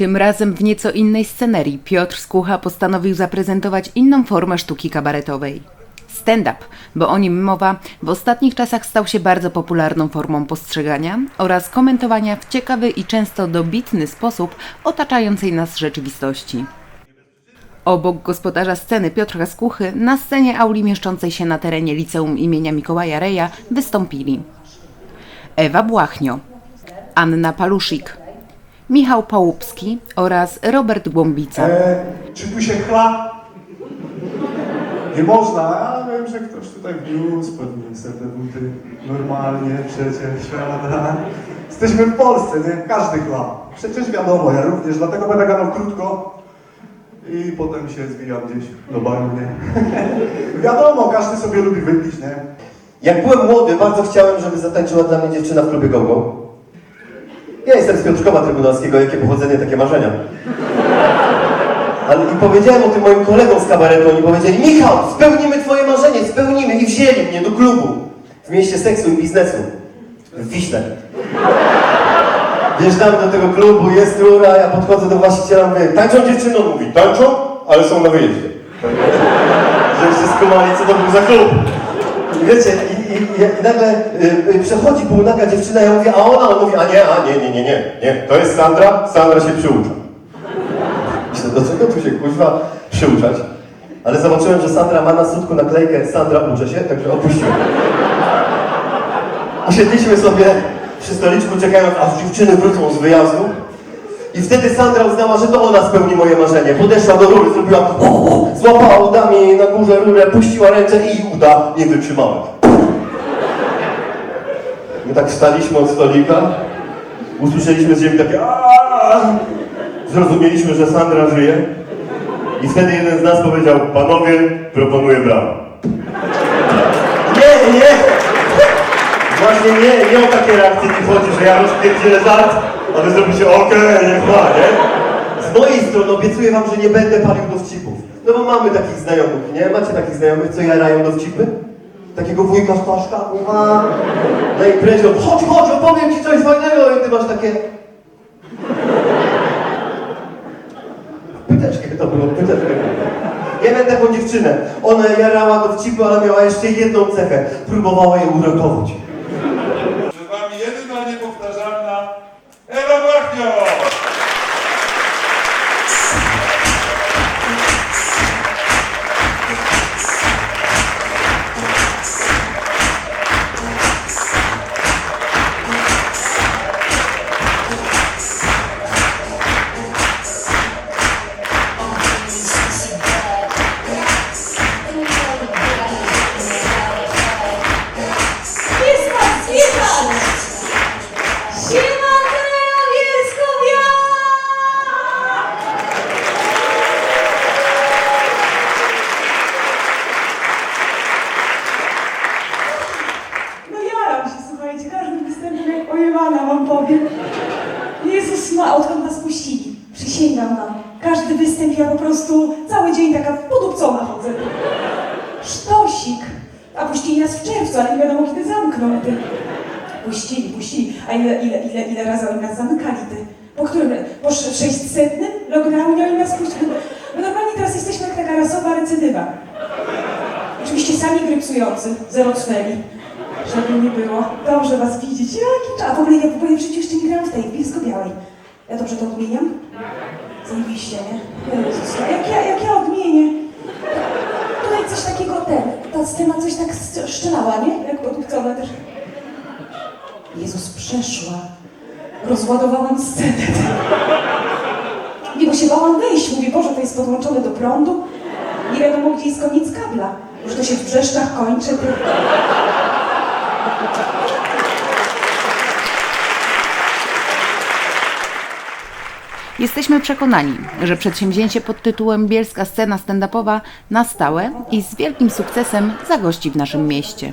Tym razem w nieco innej scenerii Piotr Skucha postanowił zaprezentować inną formę sztuki kabaretowej. Stand-up, bo o nim mowa, w ostatnich czasach stał się bardzo popularną formą postrzegania oraz komentowania w ciekawy i często dobitny sposób otaczającej nas rzeczywistości. Obok gospodarza sceny Piotra Skuchy na scenie auli mieszczącej się na terenie liceum imienia Mikołaja Reja wystąpili Ewa Błachnio, Anna Paluszik, Michał Pałupski oraz Robert Głąbica. E, czy tu się chla? Nie można, a wiem, że ktoś tutaj wniósł, sobie te buty normalnie przecież, prawda? Jesteśmy w Polsce, nie? Każdy chla. Przecież wiadomo, ja również, dlatego będę gadał krótko i potem się zwijam gdzieś do baru, nie? wiadomo, każdy sobie lubi wypić, nie? Jak byłem młody, bardzo chciałem, żeby zatańczyła dla mnie dziewczyna w klubie Gogo. Ja jestem z Piotrkowa Trybunalskiego, jakie pochodzenie, takie marzenia. Ale i powiedziałem o tym moim kolegom z kabaretu, oni powiedzieli Michał, spełnimy twoje marzenie, spełnimy i wzięli mnie do klubu w mieście seksu i biznesu w Wiśle. Wjeżdżamy do tego klubu, jest rura, ja podchodzę do właściciela, mówię, tańczą dziewczyną? Mówi, tańczą, ale są na wyjeździe. Żebyście skumali, co to był za klub. I wiecie, i, i, i, nagle y, y, przechodzi półnaga dziewczyna, ja mówię, a ona, on mówi, a nie, a nie, nie, nie, nie, nie, to jest Sandra, Sandra się przyucza. Myślę, do czego tu się kuźwa przyuczać? Ale zobaczyłem, że Sandra ma na sutku naklejkę Sandra uczy się, także opuściłem. Usiedliśmy sobie przy stoliczku, czekając, aż dziewczyny wrócą z wyjazdu. I wtedy Sandra uznała, że to ona spełni moje marzenie. Podeszła do rury, zrobiła złapała udami na górze rurę, puściła ręce i uda nie wytrzymały. Tak staliśmy od stolika, usłyszeliśmy z ziemi takie! Zrozumieliśmy, że Sandra żyje. I wtedy jeden z nas powiedział, panowie, proponuję brawa. Nie, nie! Właśnie nie, nie o takie reakcje mi chodzi, że ja rozpierdzielę żart, a wy zrobicie okej, niech ma, nie? Z mojej strony obiecuję wam, że nie będę palił dowcipów. No bo mamy takich znajomych, nie? Macie takich znajomych, co jarają dowcipy? Takiego wujka Staszka, uwa, na imprezie, on, chodź, chodź, opowiem ci coś fajnego i ty masz takie... Pyteczkę to było, pyteczkę. Ja miałem taką dziewczynę. Ona jarała dowcipy, ale miała jeszcze jedną cechę. Próbowała je uratować. Wam powiem. Jezus ma, odkąd nas puścili. Przysięgam wam. Każdy występ ja po prostu cały dzień taka podupcona chodzę. Sztosik. A puścili nas w czerwcu, ale nie wiadomo kiedy zamkną. Ty. Puścili, puścili. A ile, ile, ile, ile razy oni nas zamykali, ty? Po którym? Po sz- 600 lockdownie oni nas puścili. No normalnie teraz jesteśmy jak taka rasowa recydywa. Oczywiście sami grypsujący, zero cweli. Żeby nie było. Dobrze was widzieć. Jaki czas. A w ogóle ja w w życiu jeszcze nie grałam w tej, Bielsko-Białej. Ja dobrze to odmieniam? Zajebiście, nie? Jezus, jak ja, jak ja odmienię? Tutaj coś takiego, ten, ta scena coś tak szczelała, nie? Jak podupcona też. Jezus, przeszła. Rozładowałam scenę. Nie, bo się bałam wejść. Mówię, Boże, to jest podłączone do prądu. Nie wiadomo, gdzie jest koniec kabla. Już to się w brzeszczach kończy. Ty. Jesteśmy przekonani, że przedsięwzięcie pod tytułem Bielska Scena Stand-upowa na stałe i z wielkim sukcesem zagości w naszym mieście.